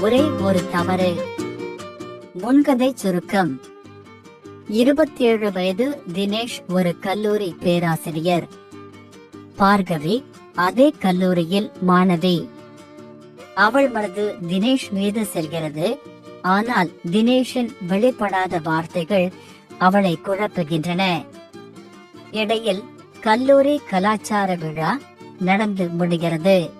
ஒரே ஒரு தவறு. முன்கதை சுருக்கம். இருபத்தி ஏழு வயது தினேஷ் ஒரு கல்லூரி பேராசிரியர். பார்கவி அதே கல்லூரியில் மாணவி. அவள் மனது தினேஷ் மீது செல்கிறது. ஆனால் தினேஷின் வெளிப்படாத வார்த்தைகள் அவளை குழப்புகின்றன. இடையில் கல்லூரி கலாச்சார விழா நடந்து முடிகிறது.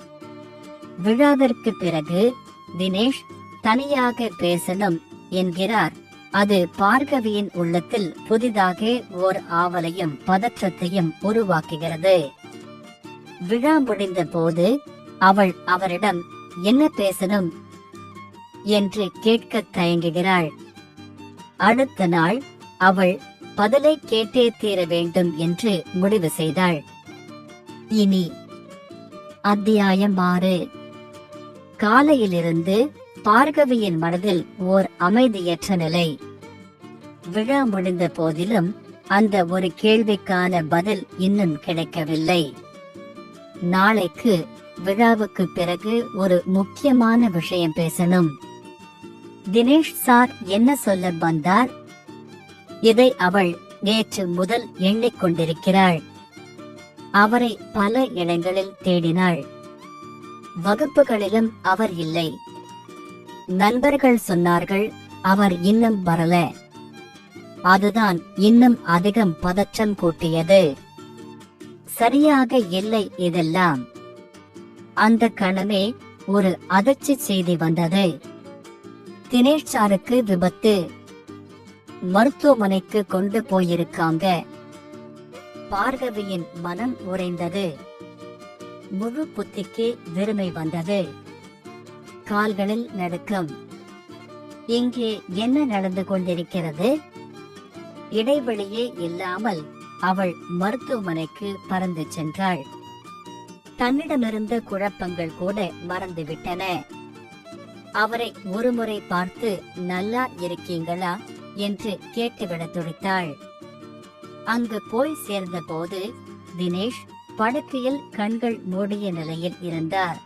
விழாவிற்கு பிறகு தினேஷ் தனியாக பேசணும் என்கிறார். அது பார்கவியின் உள்ளத்தில் புதிதாக ஓர் ஆவலையும் பதற்றத்தையும் உருவாக்குகிறது. விழா முடிந்த போது அவள் அவரிடம் என்ன பேசணும்? என்று கேட்க தயங்குகிறாள். அடுத்த நாள் அவள் பதிலை கேட்டே தீர வேண்டும் என்று முடிவு செய்தாள். இனி அத்தியாயம் ஆறு. காலையிலிருந்து பார்கவியின் மனதில் ஓர் அமைதியற்ற நிலை. விழா முடிந்த போதிலும் அந்த ஒரு கேள்விக்கான பதில் இன்னும் கிடைக்கவில்லை. நாளைக்கு விழாவுக்கு பிறகு ஒரு முக்கியமான விஷயம் பேசணும். தினேஷ் சார் என்ன சொல்ல வந்தார்? இதை அவள் நேற்று முதல் எண்ணிக்கொண்டிருக்கிறாள் அவரை பல இடங்களில் தேடினாள். வகுப்புகளிலும் அவர் இல்லை. நண்பர்கள் சொன்னார்கள் அவர் இன்னும் வரல. அதுதான் இன்னும் அதிகம் பதற்றம் கூட்டியது. சரியாக இல்லை இதெல்லாம். அந்த கணமே ஒரு அதிர்ச்சி செய்தி வந்தது. தினேஷாருக்கு விபத்து. மருத்துவமனைக்கு கொண்டு போயிருக்காங்க. பார்கவியின் மனம் உறைந்தது. முழு புத்திக்கு வெறுமை வந்தது. கால்களில் நடுக்கம். இங்கே என்ன நடந்து கொண்டிருக்கிறது? இடைவெளியே இல்லாமல் அவள் மருத்துவமனைக்கு பறந்து சென்றாள். தன்னிடமிருந்த குழப்பங்கள் கூட மறந்துவிட்டன. அவரை ஒருமுறை பார்த்து நல்லா இருக்கீங்களா? என்று கேட்டுவிட துடித்தாள். அங்கு போய் சேர்ந்த போது தினேஷ் படுக்கையில் கண்கள் மூடிய நிலையில் இருந்தார்.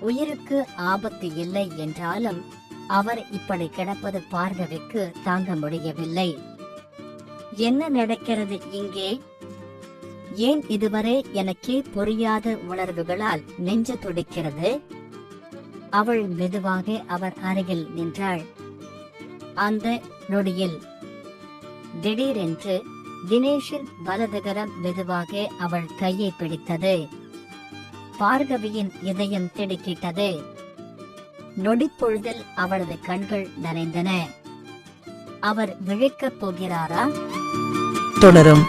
உயிருக்கு ஆபத்து இல்லை என்றாலும் அவர் இப்படி கிடப்பது பார்கவிக்கு தாங்க முடியவில்லை. என்ன நடக்கிறது இங்கே? ஏன் இதுவரை எனக்கே புரியாத உணர்வுகளால் நெஞ்சு துடிக்கிறது? அவள் மெதுவாக அவர் அருகில் நின்றாள். அந்த நொடியில் திடீரென்று தினேஷின் வலதுகரம் மெதுவாக அவள் கையை பிடித்தது. பார்கவியின் இதயம் திடுக்கிட்டது. நொடிப்பொழுதில் அவளது கண்கள் நனைந்தன அவர் விழிக்கப் போகிறாரா? தொடரும்.